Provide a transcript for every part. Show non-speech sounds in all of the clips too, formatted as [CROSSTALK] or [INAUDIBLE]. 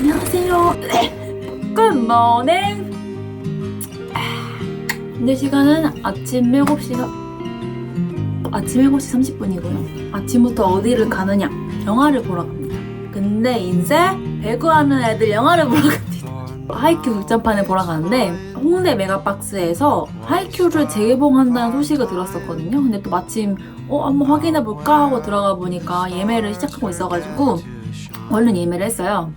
안녕하세요. 굿모닝. 현재 시간은 아침 7시 아침 7시 30분이고요. 아침부터 어디를 가느냐? 영화를 보러 갑니다. 근데 인제 배구하는 애들 영화를 보러 갑니다. 하이큐 극장판을 보러 가는데 홍대 메가박스에서 하이큐를 재개봉한다는 소식을 들었었거든요. 근데 또 마침 어 한번 확인해 볼까 하고 들어가 보니까 예매를 시작하고 있어가지고 얼른 예매를 했어요.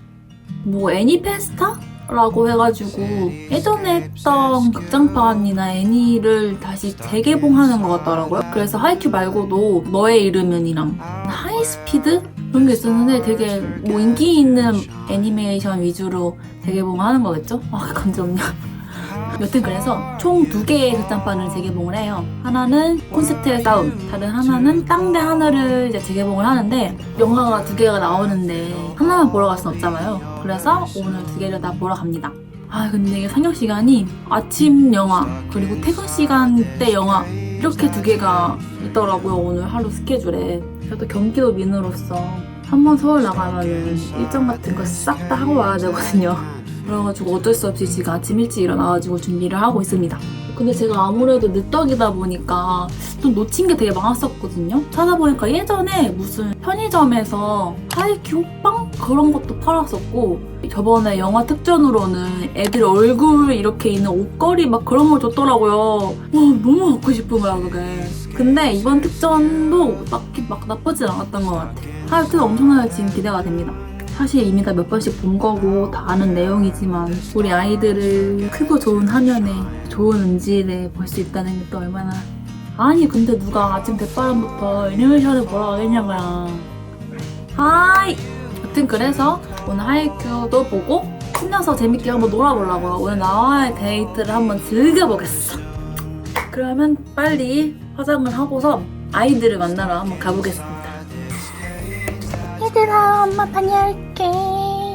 뭐 애니페스타? 라고 해가지고 예전에 했던 극장판이나 애니를 다시 재개봉하는 것 같더라고요. 그래서 하이큐 말고도 너의 이름은이랑 하이스피드? 그런 게 있었는데 되게 뭐 인기 있는 애니메이션 위주로 재개봉하는 거겠죠? 아 감정냐. 여튼 그래서 총 두 개의 극장판을 재개봉을 해요. 하나는 콘셉트의 싸움, 다른 하나는 땅대 하늘을 이제 재개봉을 하는데 영화가 두 개가 나오는데 하나만 보러 갈 순 없잖아요. 그래서 오늘 두 개를 다 보러 갑니다. 아 근데 이게 상영 시간이 아침 영화 그리고 퇴근 시간대 영화 이렇게 두 개가 있더라고요 오늘 하루 스케줄에. 저도 경기도 민으로서 한번 서울 나가면은 일정 같은 거 싹 다 하고 와야 되거든요. 그래가지고 어쩔 수 없이 지금 아침 일찍 일어나가지고 준비를 하고 있습니다. 근데 제가 아무래도 늦덕이다 보니까 좀 놓친 게 되게 많았었거든요. 찾아보니까 예전에 무슨 편의점에서 하이큐 호빵 그런 것도 팔았었고 저번에 영화 특전으로는 애들 얼굴 이렇게 있는 옷걸이 막 그런 걸 줬더라고요. 와 너무 갖고 싶은 거야 그게. 근데 이번 특전도 딱히 막 나쁘진 않았던 것 같아. 하여튼 엄청나게 지금 기대가 됩니다. 사실 이미 다 몇 번씩 본 거고 다 아는 내용이지만 우리 아이들을 크고 좋은 화면에 좋은 음질에 볼 수 있다는 게 또 얼마나 아니 근데 누가 아침 대바람부터 애니메이션을 보러 가겠냐고요. 하이! 여튼 그래서 오늘 하이큐도 보고 신나서 재밌게 한번 놀아보려고요 오늘 나와의 데이트를 한번 즐겨보겠어. 그러면 빨리 화장을 하고서 아이들을 만나러 한번 가보겠습니다 엄마 다녀올게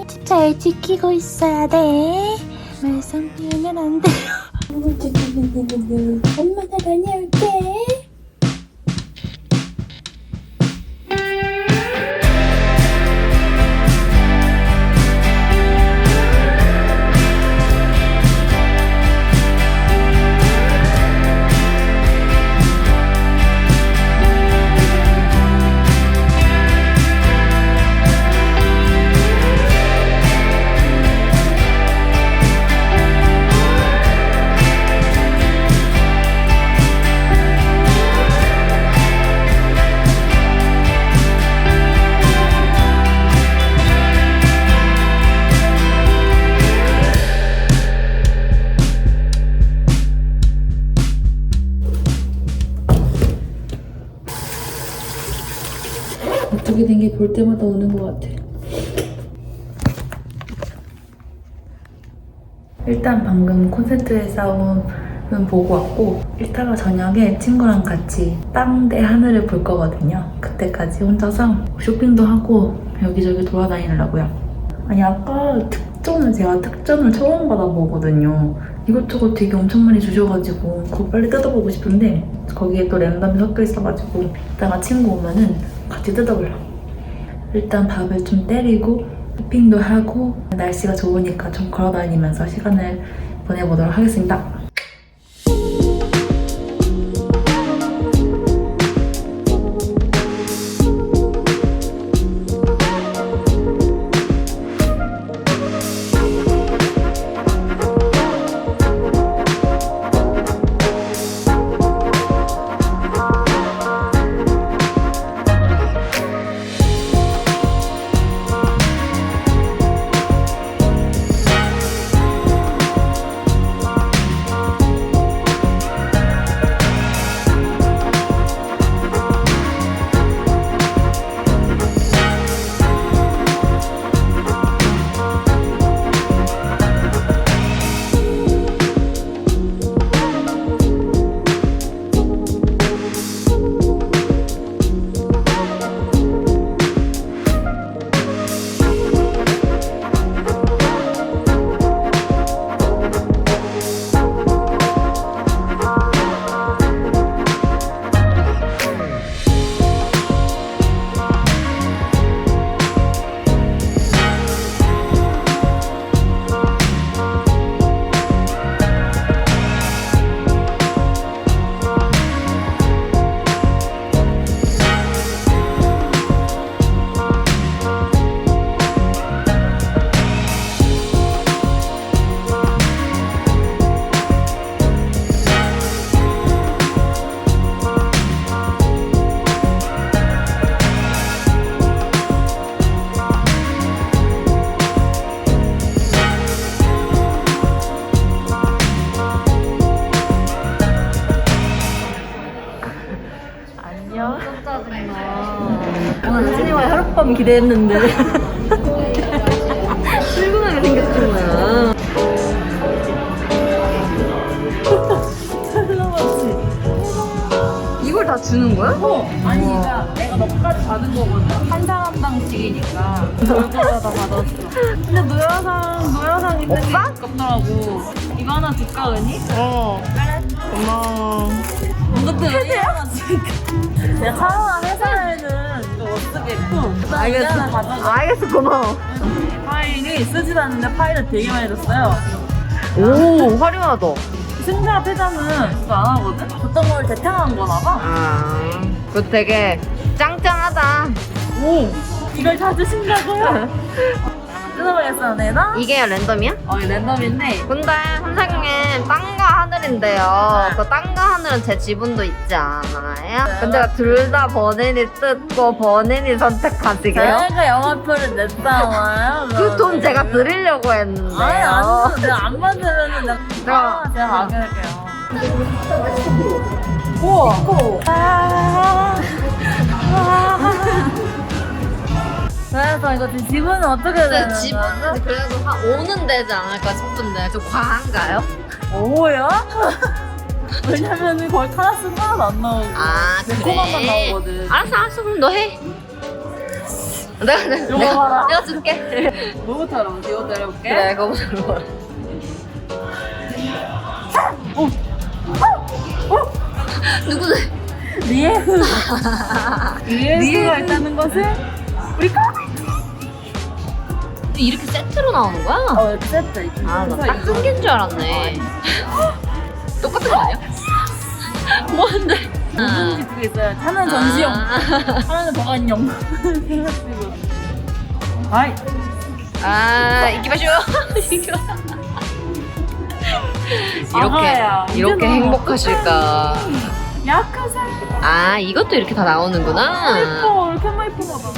집 잘 지키고 있어야 돼. 말썽 피우면 안 돼. 엄마가 다녀올게 어떻게 된 게 볼 때마다 오는 것 같아. 일단 방금 콘센트의 싸움은 보고 왔고 이따가 저녁에 친구랑 같이 땅대 하늘을 볼 거거든요. 그때까지 혼자서 쇼핑도 하고 여기저기 돌아다니려고요. 아니 아까 특전을 제가 특전을 처음 받아보거든요. 이것저것 되게 엄청 많이 주셔가지고 그거 빨리 뜯어보고 싶은데 거기에 또 랜덤이 섞여 있어가지고 이따가 친구 오면은 같이 뜯어보려고. 일단 밥을 좀 때리고 쇼핑도 하고 날씨가 좋으니까 좀 걸어다니면서 시간을 보내보도록 하겠습니다. 좀 기대했는데. [LAUGHS] 출근하게 생겼구나. 이걸 다 주는 거야? 어, 아니, 그러니까 내가 너까지 받은 거거든. 한 사람당씩이니까. 얼굴마다 받았어. 근데 노여상, 노여상 있는 게 없더라고. 이거 하나 줄까, 은희? 어. 고마워. 이것도 은희야가지고. 내가 사용한 회사에는 또못 쓰겠고. 알겠어. 가져가. 알겠어, 고마워. 파일이 쓰지도 않는데 파일을 되게 많이 줬어요. 오, 화려하다. 승자 패자는 그거 안 하거든? 줬던 걸 대탕한 거나 봐. 아, 그거 되게 짱짱하다. 오! 이걸 다 주신다고요? 뜯어보겠어, 내가? 이게 랜덤이야? 어, 이 랜덤인데. 근데 선생님 땅과 하늘인데요. 그 땅과 하늘은 제 지분도 있지 않아요? 근데 둘다 번인이 뜯고 번인이 선택하시게요? 제가 영화표를 냈잖아요. 그 돈 제가 드리려고 했는데요. 아니, 안 줘. 내가 안 받으면 내가, 내가- 아, 제가 가게 할게요. 우와! 아, 그래서 이거 지금 지분은 어떻게 근데 되는 지분 거야? 그래도 한 5는 되지 않을까 싶은데 좀 과한가요? 오야? 왜냐면은 거의 카라스는 하나도 안 나오고 아 매콤한만 나오거든 알았어 알았어 그럼 너 해. 내가 내가 이거 내가, 봐라. 내가 줄게. 뭐부터 알아보지? 이거 내려볼게 그래 그거 보자 그거. 누구는? 리에흐 [LAUGHS] 리에흐가 있다는 것을 우리 카 이렇게 세트로 나오는 거야? 어 이렇게 세트 이렇게 아, 해서 나딱 이거- 한 개인 줄 알았네. [LAUGHS] 똑같은 거 아니야? [LAUGHS] 뭔데? 뭐든지 그게 있어요 하나는 아, 하나는 보관용 그래가지고 아이 아 이기마쇼. 아가야, [LAUGHS] 이렇게 이렇게 너무 행복하실까? 약하사 아 이것도 이렇게 다 나오는구나. 예뻐 이렇게만 예쁜가 봐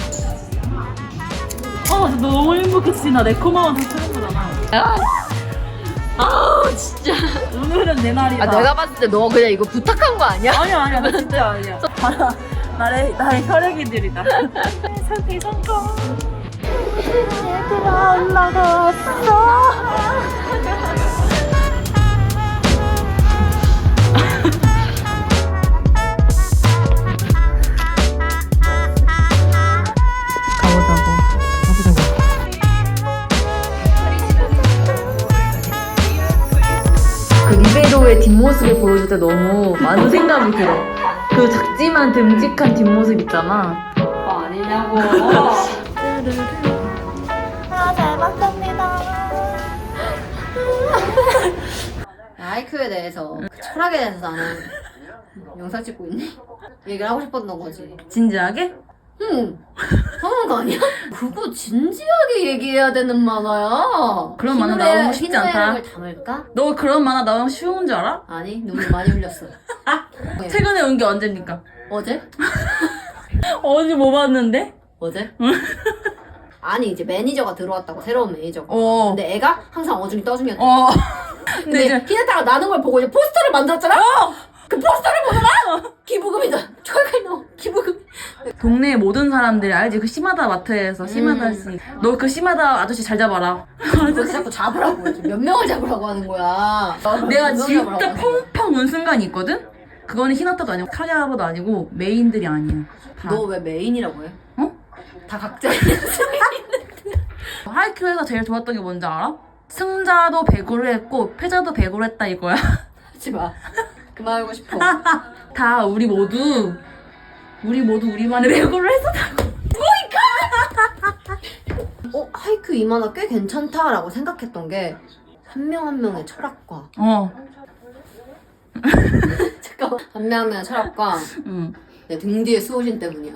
어, 나 너무. 진짜 나 내코마만 다 쓰는 거잖아. 아, 아 진짜. 오늘은 내 날이다. 아 내가 봤을 때 너 그냥 이거 부탁한 거 아니야? 아니야, 아니야. 나 진짜 아니야. [LAUGHS] 나, 나의, 나의 혈액이들이다. 상태 성공. 얘들아, 올라갔어. 생각이 들어. 그 작지만 듬직한 뒷모습 있잖아. 아 아니냐고. 아, 잘 먹습니다. 아이큐에 대해서 그 철학에 대해서 나는 영상 찍고 있니? 얘기를 하고 싶었던 거지. 진지하게? 응. 하는 거 아니야? 그거 진지하게 얘기해야 되는 만화야. 그런 만화 희노애- 나오고 싶지 희노애락을 않다. 담을까? 너 그런 만화 나오면 쉬운 줄 알아? 아니 눈물 많이 흘렸어. 네. [LAUGHS] 최근에 온 게 언제입니까? 어제? [LAUGHS] 어제 뭐 봤는데? 어제? 아니 이제 매니저가 들어왔다고 새로운 매니저가. 어. 근데 애가 항상 어중이 떠중이었대. 어. 근데 근데 이제 히나타가 나는 걸 보고 이제 포스터를 만들었잖아. 그 포스터를 보더라. 기부금이다. 철갈 너 기부금. 동네 모든 사람들이 알지? 그 시마다 마트에서 시마다 음. 씨. 너그 시마다 아저씨 잘 잡아라. 왜 자꾸 잡으라고 해. 몇 명을 잡으라고 하는 거야. 내가 몇 명을 진짜 잡으라고 하는 거야. 펑펑 운 순간이 있거든? 그거는 히나타도 아니고 카리아바도 아니고 메인들이 아니야. 다. 너 왜 메인이라고 해? 어? 다 각자 [LAUGHS] 하이큐에서 제일 좋았던 게 뭔지 알아? 승자도 배구를 했고 패자도 배구를 했다 이거야. 하지 마. 그만하고 싶어. [LAUGHS] 다 우리 모두 우리 모두 우리만의 배구를 했었다고. [LAUGHS] 어 하이큐 이 만화 꽤 괜찮다라고 생각했던 게 한 명 한 명의 철학과 어. [LAUGHS] 잠깐만 한 명 한 명의 철학과 응. 내 등 뒤에 수호신 때문이야.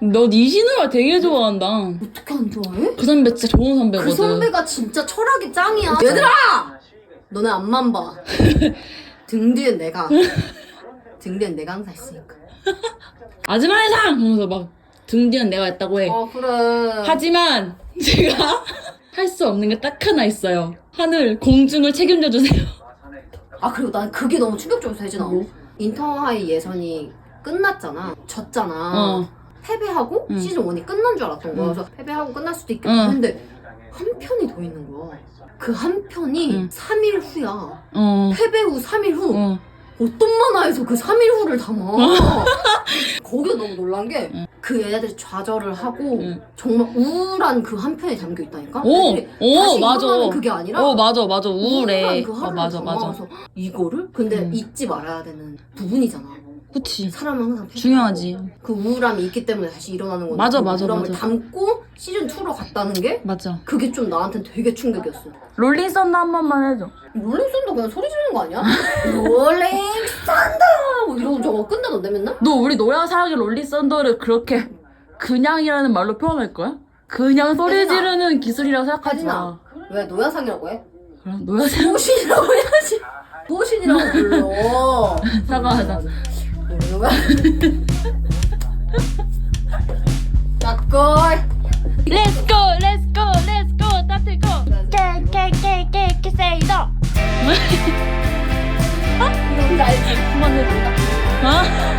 너 니시누가 되게 좋아한다. 어떻게 안 좋아해? 그 선배 진짜 좋은 선배거든. 그 선배가 진짜 철학이 짱이야. 얘들아! 너네 앞만 봐. 등 뒤엔 내가. 등 뒤엔 내가 항상 있으니까. 아즈마의 상! 하면서 막 등 뒤는 내가 했다고 해. 어 그래. 하지만 제가 [LAUGHS] 할 수 없는 게 딱 하나 있어요. 하늘, 공중을 책임져 주세요. 아 그리고 난 그게 너무 충격적이었어 혜진아. 뭐? 인터하이 예선이 끝났잖아. 졌잖아. 어. 패배하고 응. 시즌 1이 끝난 줄 알았던 거야. 응. 그래서 패배하고 끝날 수도 있겠다 응. 했는데 한 편이 더 있는 거야. 그 한 편이 응. 3일 후야. 어. 패배 후 3일 후 어. 어떤 만화에서 그 3일 후를 담아. [LAUGHS] 거기가 너무 놀란 게그 애들이 좌절을 하고 응. 정말 우울한 그 한 편에 담겨 있다니까. 오! 오, 맞아. 그게 아니라 어, 맞아, 맞아. 우울해. 우울한 그 어, 하루를 맞아, 맞아. 담아서 이거를 근데 응. 잊지 말아야 되는 부분이잖아. 그치. 사람은 항상 중요하지. 그 우울함이 있기 때문에 다시 일어나는 건데 맞아, 그 맞아, 우울함을 맞아. 담고 시즌 2로 갔다는 게 맞아. 그게 좀 나한테 되게 충격이었어. 롤링 썬더 한 번만 해줘. 롤링썬도 그냥 소리 지르는 거 아니야? 롤링썬더 뭐 이러고 저거 끝나던데 맨날? 너 우리 노야 사랑의 롤링 썬더를 그렇게 그냥이라는 말로 표현할 거야? 그냥 소리 하진아. 지르는 기술이라고 생각하지 마. 왜 노야상이라고 해? 그럼 노야 사랑 보신이라고 해야지. 보신이라고 불러. [LAUGHS] 사과하자. 노야. 짝걸. [LAUGHS] Let's go, let's go, let's go, 따뜻 go. 깨깨깨깨깨 세이더 이거 알지? 한번 해줘. 어?